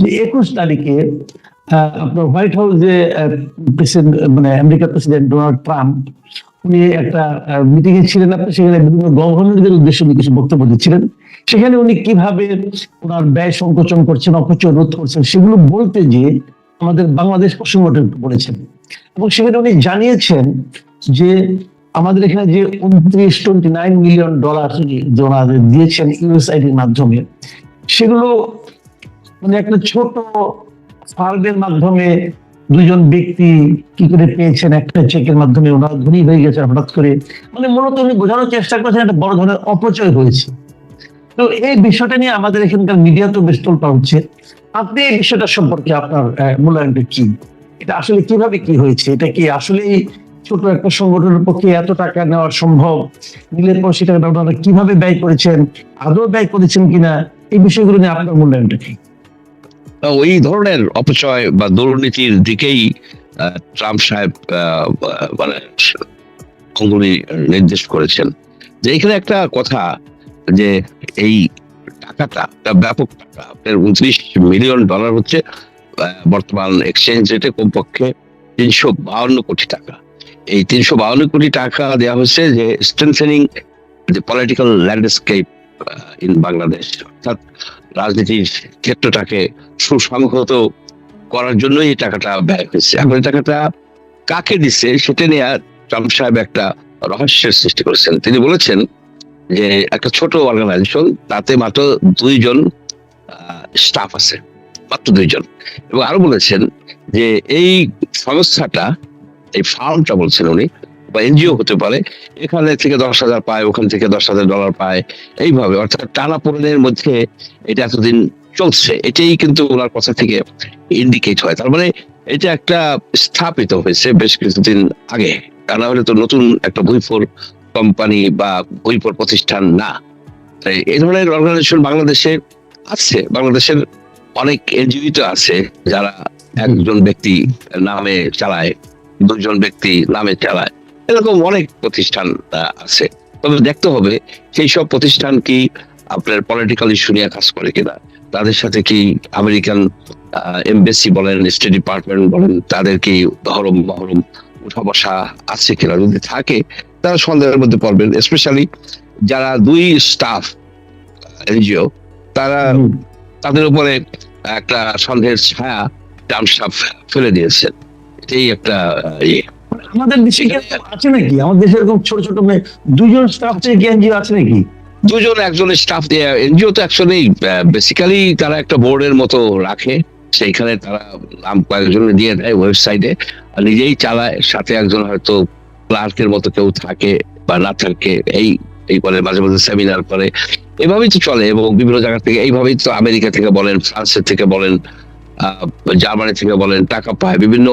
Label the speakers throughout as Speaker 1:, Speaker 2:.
Speaker 1: যে একুশ তারিখে আপনার হোয়াইট হাউসে প্রেসিডেন্ট মানে আমেরিকার প্রেসিডেন্ট ডোনাল্ড ট্রাম্প, উনি একটা মিটিং এ ছিলেন। আপনি সেখানে বিভিন্ন গভর্নরদের উদ্দেশ্যে উনি কিছু বক্তব্য দিচ্ছিলেন। সেখানে উনি কীভাবে ওনার ব্যয় সংকোচন করছেন, অপচয় রোধ করছেন, সেগুলো বলতে যে আমাদের বাংলাদেশ প্রসঙ্গটা একটু বলেছেন। এবং সেখানে উনি জানিয়েছেন যে আমাদের এখানে যে উনত্রিশ টোয়েন্টি নাইন মিলিয়ন ডলার ওনাদের দিয়েছেন ইউএসআইডির মাধ্যমে, সেগুলো মানে একটা ছোট ফার্মের মাধ্যমে দুজন ব্যক্তি কি করে পেয়েছেন একটা চেকের মাধ্যমে? ওনারা ধনী হয়ে গেছে হঠাৎ করে। মানে মূলত উনি বোঝানোর চেষ্টা করছেন একটা বড় ধরনের অপচয় হয়েছে। তো এই বিষয়টা নিয়ে আমাদের এখানকার মিডিয়া তো বেশ তোলপা হচ্ছে। আপনি এই বিষয়টা সম্পর্কে আপনার মূল্যায়নটা কি? এটা আসলে কীভাবে কি হয়েছে? এটা কি আসলেই ছোট একটা সংগঠনের পক্ষে এত টাকা নেওয়া সম্ভব? নিলে পর সেটা ওনারা কীভাবে ব্যয় করেছেন? আদৌ ব্যয় করেছেন কিনা? এই বিষয়গুলো নিয়ে আপনার মূল্যায়নটা কি?
Speaker 2: ওই ধরনের অপচয় বা দুর্নীতির দিকেই ট্রাম্প সাহেব মানে অঙ্গুলি নির্দেশ করেছেন। যে এখানে একটা কথা যে এই টাকাটা ব্যাপক টাকা, আপনার উনত্রিশ মিলিয়ন ডলার হচ্ছে বর্তমান এক্সচেঞ্জ রেটে কমপক্ষে তিনশো বাউন্ন কোটি টাকা। এই তিনশো বাউন্ন কোটি টাকা দেওয়া হচ্ছে যে স্ট্রেংথেনিং যে পলিটিক্যাল ল্যান্ডস্কেপ ইন বাংলাদেশ অর্থাৎ রাজনীতির ক্ষেত্রটাকে সুসংহত করার জন্য এই টাকাটা ব্যয় হয়েছে। এখন এই টাকাটা কাকে দিচ্ছে সেটা নিয়ে ট্রাম্প সাহেব একটা রহস্যের সৃষ্টি করেছেন। তিনি বলেছেন যে একটা ছোট অর্গানাইজেশন তাতে মাত্র দুইজন স্টাফ আছে, মাত্র দুইজন। এবং আরও বলেছেন যে এই সংস্থাটা, এই ফার্মটা বলছেন উনি বা এনজিও হতে পারে, এখানে থেকে দশ হাজার পায়, ওখান থেকে দশ হাজার ডলার পায়, এইভাবে। অর্থাৎ টানা পোড়েনের মধ্যে এটা এতদিন চলছে, এটাই কিন্তু ওনার কথা থেকে ইন্ডিকেট হয়। তার মানে এটা একটা স্থাপিত হয়েছে বেশ কিছুদিন আগে। তা না হলে তো নতুন একটা বইফোর কোম্পানি বা বইফোর প্রতিষ্ঠান না। তাই এই ধরনের অর্গানাইজেশন বাংলাদেশে আছে, বাংলাদেশের অনেক এনজিও তো আছে, যারা একজন ব্যক্তি নামে চালায়, দুজন ব্যক্তি নামে চালায়। এরকম অনেক প্রতিষ্ঠান আছে। তবে দেখতে হবে সেই সব প্রতিষ্ঠান কি আপনার পলিটিক্যাল ইস্যু নিয়ে কাজ করে কিনা? তাদের সাথে কি আমেরিকান এমবেসি বলেন স্টেট ডিপার্টমেন্ট বলেন তাদের কি ধরম মহরম উঠা বসা আছে কিনা? যদি থাকে তারা সন্দেহের মধ্যে পড়বেন। স্পেশালি যারা দুই স্টাফ এনজিও তারা তাদের উপরে একটা সন্দেহের ছায়া ট্রাম্প ফেলে দিয়েছেন। এটাই একটা ইয়ে।
Speaker 1: আমাদের দেশে কি আছে নাকি? আমাদের দেশে এরকম ছোট ছোট মেয়ে, দুজন স্টাফ থেকে এনজিও আছে নাকি?
Speaker 2: দুজন একজন স্টাফ এনজিও তো অ্যাকচুয়ালি বেসিক্যালি তারা একটা বোর্ডের মতো রাখে। সেইখানে তারা নাম কয়েকজন দিয়ে দেয় ওয়েবসাইটে আর নিজেই চালায়, সাথে একজন হয়তো ক্লার্কের মতো কেউ থাকে বা না থাকে, এই এই করে মাঝে মাঝে সেমিনার করে। এভাবেই তো চলে এবং বিভিন্ন জায়গা থেকে, এইভাবেই তো আমেরিকা থেকে বলেন, ফ্রান্সের থেকে বলেন জার্মানি থেকে বলেন টাকা পায় বিভিন্ন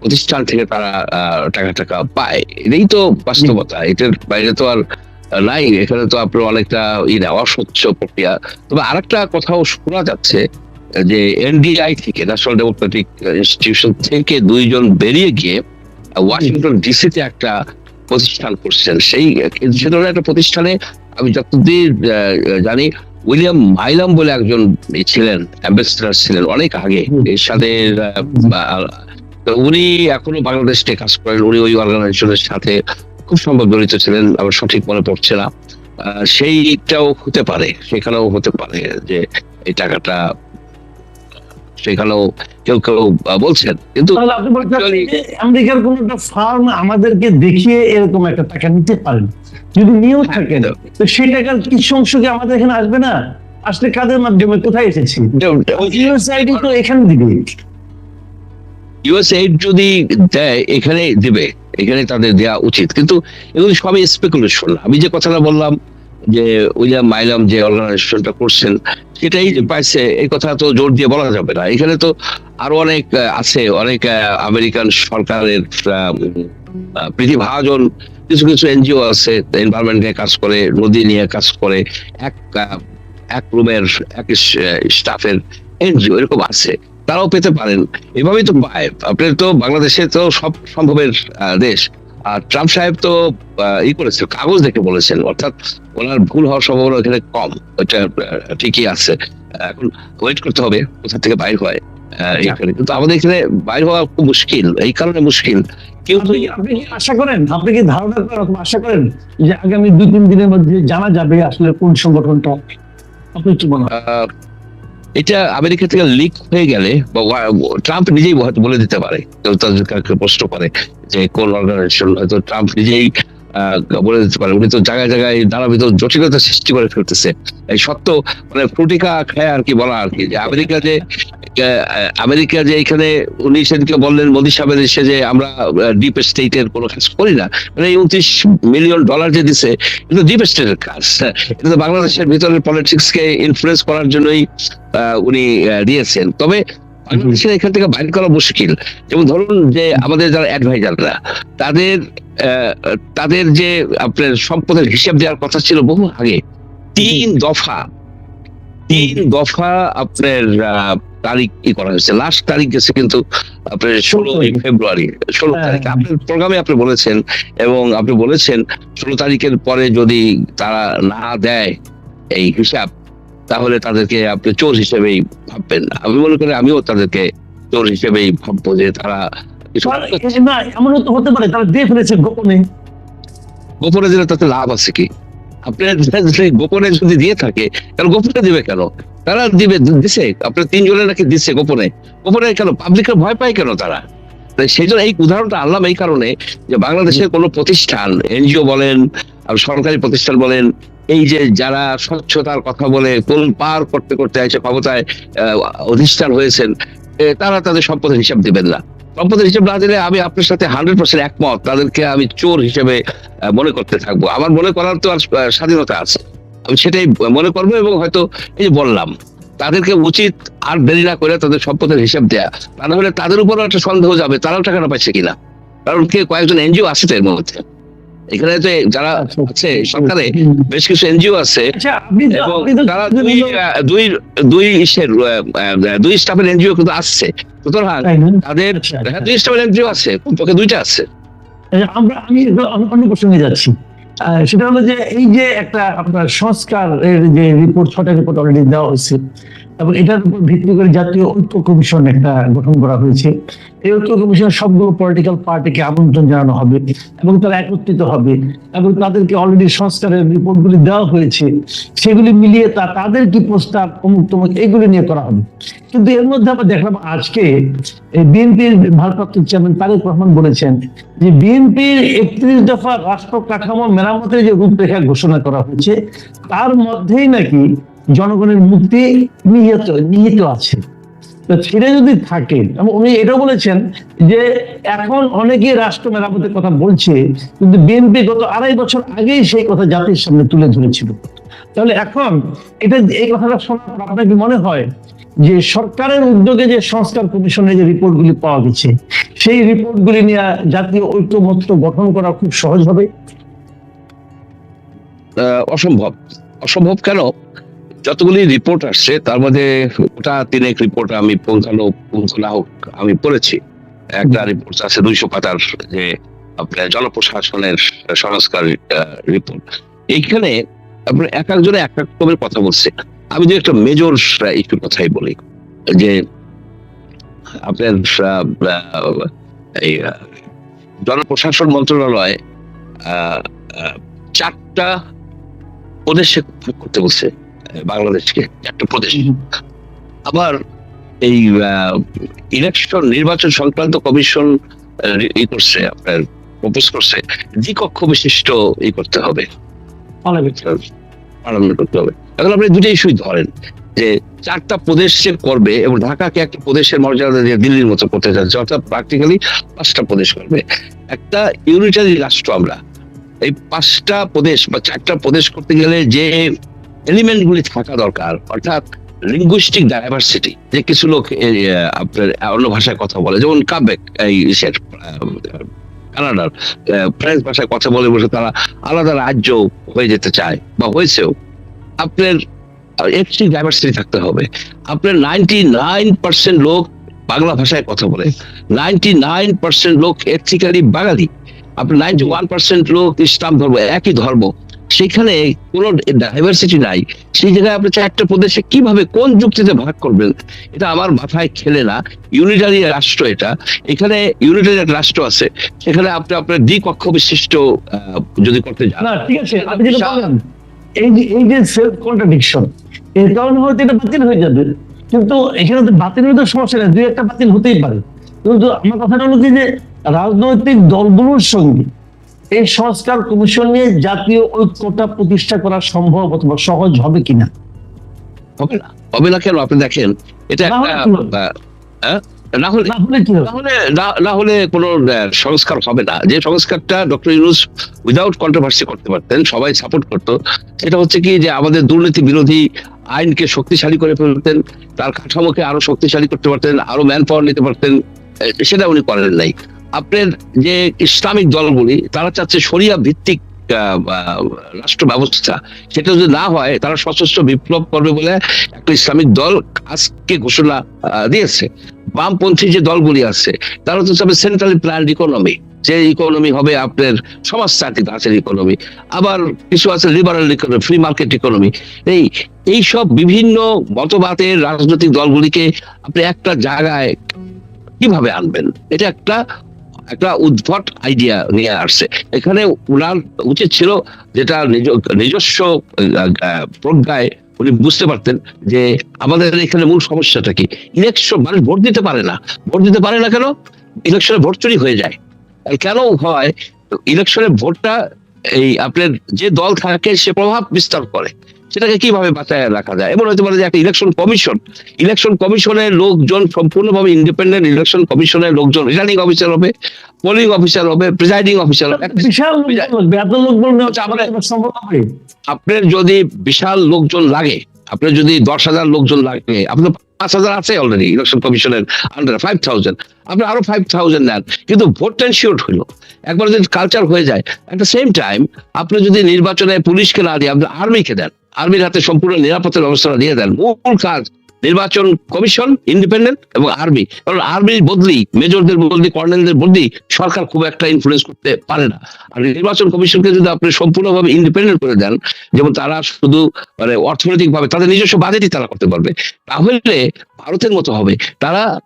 Speaker 2: প্রতিষ্ঠান থেকে তারা টাকা টাকা পায়। এটাই তো বাস্তবতা। এটার বাইরে তো আর নাই। এখানে তো আপনার অনেকটা ই না অস্বচ্ছ প্রক্রিয়া। তবে আরেকটা কথাও শোনা যাচ্ছে যে এনডিআই থেকে ন্যাশনাল ডেমোক্রেটিক ইনস্টিটিউশন থেকে দুইজন বেরিয়ে গিয়ে ওয়াশিংটন ডিসিতে একটা প্রতিষ্ঠান করছেন। সেই সে ধরনের একটা প্রতিষ্ঠানে আমি যতদূর আহ, জানি উইলিয়াম মাইলাম বলে একজন ছিলেন অ্যাম্বাসেডার ছিলেন অনেক আগে।
Speaker 1: এরশাদের
Speaker 2: এর সাথে তো উনি এখনও বাংলাদেশ থেকে কাজ করেন উনি ওই অর্গানাইজেশনের সাথে খুব সম্ভব জড়িত ছিলেন আমার সঠিক মনে পড়ছে না। সেইটাও হতে পারে সেখানেও হতে পারে যে এই টাকাটা সেখানেও কেউ কেউ বলছেন। কিন্তু
Speaker 1: আমেরিকার কোন একটা ফার্ম আমাদেরকে দেখিয়ে এরকম একটা টাকা নিতে পারেন। যদি নিয়েও থাকেন তো সেই টাকার কিছু অংশ কি আমাদের এখানে আসবে না? আসলে কাদের মাধ্যমে? কোথায় এসেছে? ইউএসআইডি তো এখানে দিবে।
Speaker 2: ইউএস এইড যদি দেয় এখানে দিবে। এখানে তাদের দেওয়া উচিত। কিন্তু এগুলো সবই স্পেকুলেশন আমি যে কথাটা বললাম যে উইলিয়াম মাইলাম যে অর্গানাইজেশনটা করছেন, সেটাই পাইছে। এই কথা তো জোর দিয়ে বলা যাবে না। এখানে তো আরও অনেক আছে। অনেক আমেরিকান সরকারের প্রতিভাজন, কিছু কিছু এনজিও আছে এনভায়রনমেন্ট নিয়ে কাজ করে, নদী নিয়ে কাজ করে, এক এক রুমের, এক স্টাফের এনজিও এরকম আছে। তারাও পেতে পারেন। এভাবেই তো পায়। আপনার তো বাংলাদেশে তো সব সম্ভবের দেশ। আর ট্রাম্প সাহেব তো ই করেছেন কাগজ দেখে বলেছেন অর্থাৎ ওনার ভুল হওয়ার সম্ভাবনা এখানে কম ওইটা ঠিকই আছে। এখন ওয়েট করতে হবে কোথা থেকে বাইর হয় আহ, এইখানে কিন্তু আমাদের এখানে বাইর হওয়া খুব মুশকিল এই কারণে মুশকিল। কিন্তু
Speaker 1: আপনি কি আশা করেন? আপনি কি ধারণা করেন আশা করেন যে আগামী দুই তিন দিনের মধ্যে জানা যাবে আসলে কোন সংগঠনটা? আপনি কি মনে হয়
Speaker 2: এটা আমেরিকা থেকে লিক হয়ে গেলে বা ট্রাম্প নিজেই হয়তো বলে দিতে পারে। তাদের প্রশ্ন করে যে কোন অর্গানাইজেশন হয়তো ট্রাম্প নিজেই বলে দিতে পারে। উনি তো জায়গায় জায়গায় নানাবিধ জটিলতা সৃষ্টি করে ফেলতেছে। এই সত্য মানে ফ্রুটিকা খায় আর কি বলা আর কি। যে আমেরিকা যে আমেরিকা যে এখানে উনি সেদিকে বললেন মোদী সাহেবের এসে যে আমরা ডিপ স্টেটের কোনো কাজ করি না। মানে উনত্রিশ মিলিয়ন ডলার যে দিছে এটা ডিপ স্টেটের কাজ। এটা তো বাংলাদেশের ভিতরের পলিটিক্স কে ইনফ্লুয়েন্স করার জন্যই উনি দিয়েছেন। তবে বাংলাদেশের এখান থেকে বাইর করা মুশকিল। যেমন ধরুন যে আমাদের যারা অ্যাডভাইজাররা তাদের আহ, তাদের যে আপনার সম্পদের হিসাব দেওয়ার কথা ছিল বহু আগে। তিন দফা তিন দফা আপনার তারিখ ই করা হয়েছে। লাস্ট তারিখ গেছে কিন্তু আপনার ষোলোই ফেব্রুয়ারি ষোলো
Speaker 1: হ্যাঁ।
Speaker 2: তারিখ আপনার প্রোগ্রামে আপনি বলেছেন এবং আপনি বলেছেন ষোলো তারিখের পরে যদি তারা না দেয় এই হিসাব তাহলে তাদেরকে আপনি চোর হিসেবেই ভাববেন আমি মনে করি আমিও তাদেরকে চোর হিসেবেই ভাববো যে তারা কিছু
Speaker 1: না এমনও তো হতে পারে তারা দিয়ে ফেলেছে গোপনে।
Speaker 2: গোপনে দিলে তাতে লাভ আছে কি? আপনার যদি গোপনে যদি দিয়ে থাকে তাহলে গোপনে দিবে কেন? তারা দিবে দিছে। আপনার তিনজনে নাকি দিচ্ছে গোপনে। গোপনে কেন? পাবলিকের ভয় পায় কেন তারা? সেই জন্য এই উদাহরণটা আনলাম এই কারণে যে বাংলাদেশের কোনো প্রতিষ্ঠান এনজিও বলেন আর সরকারি প্রতিষ্ঠান বলেন এই যে যারা স্বচ্ছতার কথা বলে কোন পার করতে করতে এসে ক্ষমতায় অধিষ্ঠান হয়েছেন তারা তাদের সম্পদের হিসাব দিবেন না। সম্পদের হিসাব না দিলে আমি আপনার সাথে হান্ড্রেড পার্সেন্ট একমত। তাদেরকে আমি চোর হিসেবে মনে করতে থাকব। আমার মনে করার তো আর স্বাধীনতা আছে। আমি সেটাই মনে করব এবং হয়তো এই যে বললাম তাদেরকে উচিত আর দেরি না করে তাদের সম্পদের হিসাব দেয়া। তা না হলে তাদের উপরও একটা সন্দেহ যাবে তারাও টাকা না পাচ্ছে কিনা? কারণ কে কয়েকজন এনজিও আছে তো এর মধ্যে। এখানে তো যারা আছে সরকারে বেশ কিছু এনজিও আছে
Speaker 1: আচ্ছা
Speaker 2: এবং তারা দুই দুই দুই ইসের দুই স্টাফের এনজিও কিন্তু আসছে। সুতরাং তাদের
Speaker 1: আচ্ছা,
Speaker 2: হ্যাঁ, দুই স্টাফের এনজিও আছে দুইটা আছে।
Speaker 1: আচ্ছা, আমরা আমি অন্য- প্রসঙ্গে যাচ্ছি। সেটা হলো যে এই যে একটা আপনার সংস্কার এর যে রিপোর্ট ছটা রিপোর্ট অলরেডি দেওয়া হয়েছে এবং এটার উপর ভিত্তি করে জাতীয় ঐক্য কমিশন একটা গঠন করা হয়েছে। এই ঐক্য কমিশনের সবগুলো পলিটিক্যাল পার্টিকে আমন্ত্রণ জানানো হবে এবং তারা একত্রিত হবে এবং তাদেরকে অলরেডি সংস্কারের রিপোর্টগুলি দেওয়া হয়েছে। সেগুলি মিলিয়ে তা তাদের কি প্রস্তাব, অমুক তমুক, এগুলি নিয়ে করা হবে। কিন্তু এর মধ্যে আমরা দেখলাম আজকে বিএনপির ভারপ্রাপ্ত চেয়ারম্যান তারেক রহমান বলেছেন যে বিএনপির একত্রিশ দফা রাষ্ট্র কাঠামো মেরামতের যে রূপরেখা ঘোষণা করা হয়েছে, তার মধ্যেই নাকি জনগণের মুক্তি নিহিত নিহিত আছে। তো যদি থাকে উনি এটাও বলেছেন যে এখন অনেকে রাষ্ট্র মেরামতের কথা বলছে, কিন্তু বিএনপি গত আড়াই বছর আগেই সেই কথা জাতির সামনে তুলে ধরেছিল। তাহলে এখন এটা, এই কথাটা শোনার পর কি মনে হয় যে সরকারের উদ্যোগে যে সংস্কার কমিশনের যে রিপোর্টগুলি পাওয়া গেছে, সেই রিপোর্টগুলি নিয়ে জাতীয় ঐক্যমত্য গঠন করা খুব সহজ হবে?
Speaker 2: অসম্ভব। অসম্ভব কেন? যতগুলি রিপোর্ট আসছে তার মধ্যে ওটা তিনেক রিপোর্ট আমি পৌঁছানো পৌঁছানো হোক আমি পড়েছি। একটা রিপোর্ট আছে দুইশো পাতার যে আপনার জনপ্রশাসনের সংস্কার রিপোর্ট এইখানে আপনার এক একজনে এক এক রকমের কথা বলছে। আমি যে একটা মেজর ইস্যুর কথাই বলি যে আপনার এই জনপ্রশাসন মন্ত্রণালয় চারটা প্রদেশে করতে বলছে। বাংলাদেশকে চারটা প্রদেশ। আবার এই ইলেকশন নির্বাচন সংক্রান্ত কমিশন ই করছে আপনার প্রপোজ করছে দ্বিকক্ষ বিশিষ্ট ই করতে হবে। পার্লামেন্ট। করতে হবে। এখন আপনি দুটো ইস্যুই ধরেন যে চারটা প্রদেশ সে করবে এবং ঢাকাকে একটা প্রদেশের মর্যাদা দিয়ে দিল্লির মতো করতে যাচ্ছে অর্থাৎ প্র্যাকটিক্যালি পাঁচটা প্রদেশ করবে। একটা ইউনিটারি রাষ্ট্র আমরা এই পাঁচটা প্রদেশ বা চারটা প্রদেশ করতে গেলে যে এলিমেন্ট গুলি থাকা দরকার, অর্থাৎ লিঙ্গুইস্টিক ডাইভার্সিটি যে কিছু লোক আপনার অন্য ভাষায় কথা বলে, যেমন কাবেক এই কানাডার ফ্রেঞ্চ ভাষায় কথা বলে বসে তারা আলাদা রাজ্য হয়ে যেতে চায়, বা হয়েছেও। আপনার ডাইভার্সিটি থাকতে হবে। আপনার নাইনটি নাইন পার্সেন্ট লোক বাংলা ভাষায় কথা বলে নাইনটি নাইন পার্সেন্ট লোক এথিক্যালি বাঙালি। আপনার নাইনটি ওয়ান পার্সেন্ট লোক ইসলাম ধর্ম, একই ধর্ম। সেখানে কোন ডাইভার্সিটি নাই। সেই জায়গায় আপনি চারটা প্রদেশে কীভাবে কোন যুক্তিতে ভাগ করবেন এটা আমার মাথায় খেলে না। ইউনিটারি রাষ্ট্র এটা। এখানে ইউনিটারি রাষ্ট্র আছে। সেখানে আপনি আপনার দ্বিকক্ষ বিশিষ্ট যদি করতে যান।
Speaker 1: না ঠিক আছে আপনি যেটা বললেন এই যে এই যে সেলফ কন্ট্রাডিকশন এর কারণে হয়তো এটা বাতিল হয়ে যাবে। কিন্তু এখানে তো বাতিল হতে সমস্যা নেই দুই একটা বাতিল হতেই পারে। কিন্তু আমার কথাটা হলো কি যে রাজনৈতিক দলগুলোর সঙ্গে এই সংস্কার কমিশন নিয়ে জাতীয় ঐক্যতা প্রতিষ্ঠা করা সম্ভব অথবা সহজ হবে কিনা?
Speaker 2: হবে না। হবে না কেন? আপনি দেখেন এটা
Speaker 1: না হলে
Speaker 2: না হলে কোনো সংস্কার হবে না। যে সংস্কারটা ডক্টর ইউনুস উইদাউট কন্ট্রোভার্সি করতে পারতেন সবাই সাপোর্ট করতো সেটা হচ্ছে কি যে আমাদের দুর্নীতি বিরোধী আইনকে শক্তিশালী করে ফেলতেন তার কাঠামোকে আরও শক্তিশালী করতে পারতেন আরও ম্যান পাওয়ার নিতে পারতেন সেটা উনি করেন নাই। আপনার যে ইসলামিক দলগুলি, তারা চাচ্ছে শরিয়া ভিত্তিক রাষ্ট্র ব্যবস্থা। সেটা যদি না হয়, তারা সশস্ত্র বিপ্লব করবে বলে একটা ইসলামিক দল আজকে ঘোষণা দিয়েছে। বামপন্থী যে দলগুলি আছে, তারা তো চাবে সেন্ট্রালি প্ল্যান্ড ইকোনমি যে ইকোনমি হবে আপনার সমাজতান্ত্রিক ধাঁচের ইকোনমি আবার কিছু আছে liberal economy free market economy এই এই সব বিভিন্ন মতবাদের রাজনৈতিক দলগুলিকে আপনি একটা জায়গায় কীভাবে আনবেন? এটা একটা একটা উদ্ভট আইডিয়া নিয়ে আসছে। এখানে উনার উচিত ছিল যেটা নিজস্ব প্রজ্ঞায় উনি বুঝতে পারতেন যে আমাদের এখানে মূল সমস্যাটা কি। ইলেকশন মানুষ ভোট দিতে পারে না। ভোট দিতে পারে না কেন? ইলেকশনে ভোট চুরি হয়ে যায়। কেন হয়? ইলেকশনে ভোটটা এই আপনার যে দল থাকে সে প্রভাব বিস্তার করে। সেটাকে কীভাবে বাঁচায় রাখা যায়? এবং হতে পারে যে একটা ইলেকশন কমিশন ইলেকশন কমিশনের লোকজন সম্পূর্ণভাবে ইন্ডিপেন্ডেন্ট ইলেকশন কমিশনের লোকজন রিটার্নিং অফিসার হবে পোলিং অফিসার হবে প্রিজাইডিং অফিসার
Speaker 1: বিশাল
Speaker 2: আপনার যদি বিশাল লোকজন লাগে আপনার যদি দশ হাজার লোকজন লাগে আপনার পাঁচ হাজার আছে অলরেডি ইলেকশন কমিশনের আন্ডার ফাইভ থাউজেন্ড আপনি আরও ফাইভ থাউজেন্ড নেন কিন্তু ভোট শিওর হইল একবার যদি কালচার হয়ে যায় এট দ্য সেম টাইম আপনি যদি নির্বাচনে পুলিশকে না দিয়ে আপনি আর্মিকে দেন আর্মির হাতে সম্পূর্ণ নিরাপত্তার ব্যবস্থা দিয়ে দেন মূল কাজ নির্বাচন কমিশন ইন্ডিপেন্ডেন্ট এবং আর্মি। কারণ আর্মির বদলি, মেজরদের বদলি, কর্নেলদের বদলি সরকার খুব একটা ইনফ্লুয়েন্স করতে পারে না। আর নির্বাচন কমিশনকে যদি আপনি সম্পূর্ণভাবে ইন্ডিপেন্ডেন্ট করে দেন, যেমন তারা শুধু মানে অর্থনৈতিকভাবে তাদের নিজস্ব বাজেটই তারা করতে পারবে, তাহলে ভারতের মতো হবে। তারা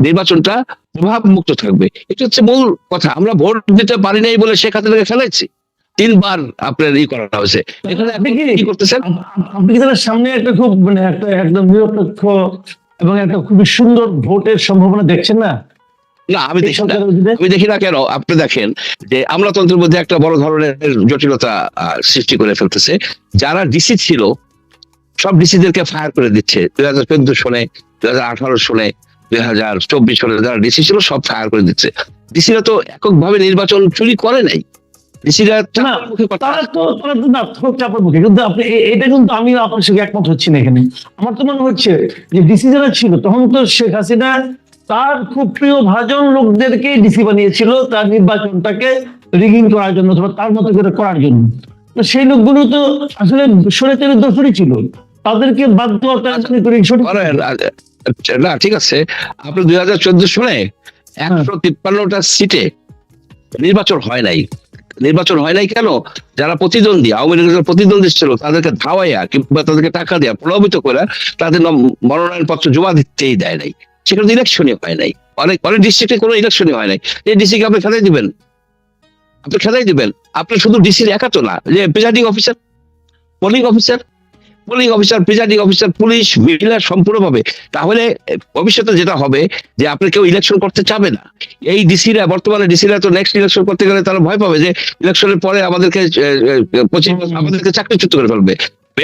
Speaker 2: নির্বাচনটা প্রভাব মুক্ত থাকবে। এটা হচ্ছে মূল কথা। আমরা ভোট দিতে পারি নাই বলে শেখ হাসিনাকে খেলাইছি। তিনবার আপনার ই করা হয়েছে। এখানে আপনি কি করতেছেন?
Speaker 1: আপ- আপ- আপনি কি সামনে একটা খুব মানে একটা একদম নিরপেক্ষ এবং একটা খুবই সুন্দর ভোটের সম্ভাবনা দেখছেন না?
Speaker 2: না আমি দেখি না। আমি দেখি না কেন? আপনি দেখেন যে আমলাতন্ত্রের মধ্যে একটা বড় ধরনের জটিলতা সৃষ্টি করে ফেলতেছে। যারা ডিসি ছিল সব ডিসিদেরকে ফায়ার করে দিচ্ছে। দুই হাজার চোদ্দ সনে দুই হাজার আঠারো সনে দুই হাজার চব্বিশ সনে যারা ডিসি ছিল সব ফায়ার করে দিচ্ছে। ডিসিরা তো এককভাবে নির্বাচন চুরি করে নাই।
Speaker 1: তারা তো তারা তো না খুব চাপের মুখে। কিন্তু আপনি এটা কিন্তু আমি আপনার সঙ্গে একমত হচ্ছি না এখানে। আমার তো মনে হচ্ছে যে ডিসি যারা ছিল তখন তো শেখ হাসিনা তার খুব প্রিয় ভাজন লোকদেরকে ডিসি বানিয়েছিল তার নির্বাচনটাকে রিগিং করার জন্য অথবা তার মতো করে করার জন্য। তো সেই লোকগুলো তো আসলে সরেচারের দোষরই ছিল। তাদেরকে বাধ্য
Speaker 2: আচ্ছা, না ঠিক আছে। আপনি দুই হাজার চোদ্দ সনে একশো তিপ্পান্নটা সিটে নির্বাচন হয় নাই। নির্বাচন হয় নাই কেন? যারা প্রতিদ্বন্দ্বী, আওয়ামী লীগের প্রতিদ্বন্দ্বী ছিল, তাদেরকে ধাওয়াইয়া কিংবা তাদেরকে টাকা দেওয়া প্রলোভিত করে তাদের মনোনয়ন পত্র জমা দিতেই দেয় নাই। সেখানে ইলেকশনই হয় নাই। অনেক অনেক ডিস্ট্রিক্টে কোনো ইলেকশনই হয় নাই। এই ডিস্ট্রিক্টে আপনি খেলাই দিবেন? আপনি খেলাই দিবেন? আপনি শুধু ডিসির একা তো না, যে presiding officer polling officer polling officer presiding officer police মিলিয়ে সম্পূর্ণভাবে। তাহলে ভবিষ্যতে যেটা হবে যে আপনি কেউ ইলেকশন করতে চাবে না। এই ডিসিরা বর্তমানে ডিসিরা তো নেক্সট ইলেকশন করতে গেলে তারা ভয় পাবে যে ইলেকশনের পরে আমাদেরকে পঁচিশ আমাদেরকে চাকরিচ্যুত করে ফেলবে।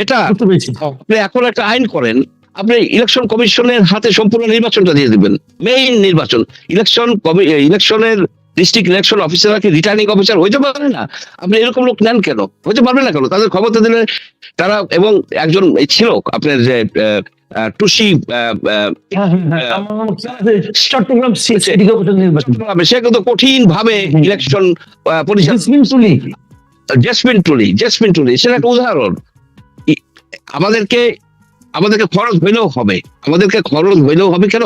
Speaker 2: এটা আপনি এখন একটা আইন করেন আপনি ইলেকশন কমিশনের হাতে সম্পূর্ণ নির্বাচনটা দিয়ে দিবেন। মেইন নির্বাচন। ইলেকশন ইলেকশনের ডিস্ট্রিক্ট ইলেকশন অফিসার কি রিটার্নিং অফিসার হইতে পারে না? আপনি এরকম লোক নেন কেন? হইতে পারবে না কেন? তাদের ক্ষমতা দিলে তারা এবং একজন ছিল আপনার যে টুসি
Speaker 1: হ্যাঁ, হ্যাঁ, হ্যাঁ। চট্টগ্রাম
Speaker 2: সে কিন্তু কঠিন ভাবে ইলেকশন পরিচালনা
Speaker 1: জেসমিন
Speaker 2: টুলি। জেসমিন টুলি সেটা একটা উদাহরণ। আমাদেরকে আমাদেরকে খরচ হইলেও হবে। আমাদেরকে খরচ হইলেও হবে কেন?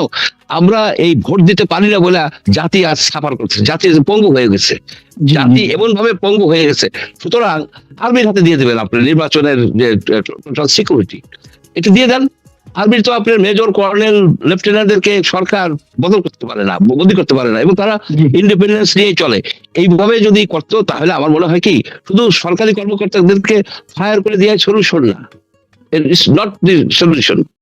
Speaker 2: আমরা এই ভোট দিতে পারি না বলে জাতি আজ সাফার করছে। জাতি পঙ্গু হয়ে গেছে। জাতি এমন ভাবে পঙ্গু হয়ে গেছে। সুতরাং আর্মির হাতে দিয়ে দেবেন আপনি নির্বাচনের যে টোটাল সিকিউরিটি এটা দিয়ে দেন। আর্মির তো আপনার মেজর কর্নেল লেফটেন্যান্টদেরকে সরকার বদল করতে পারে না বদলি করতে পারে না এবং তারা ইন্ডিপেন্ডেন্স নিয়ে চলে। এইভাবে যদি করতো তাহলে আমার মনে হয় কি শুধু সরকারি কর্মকর্তাদেরকে ফায়ার করে দেওয়া সলিউশন না। It's not the solution.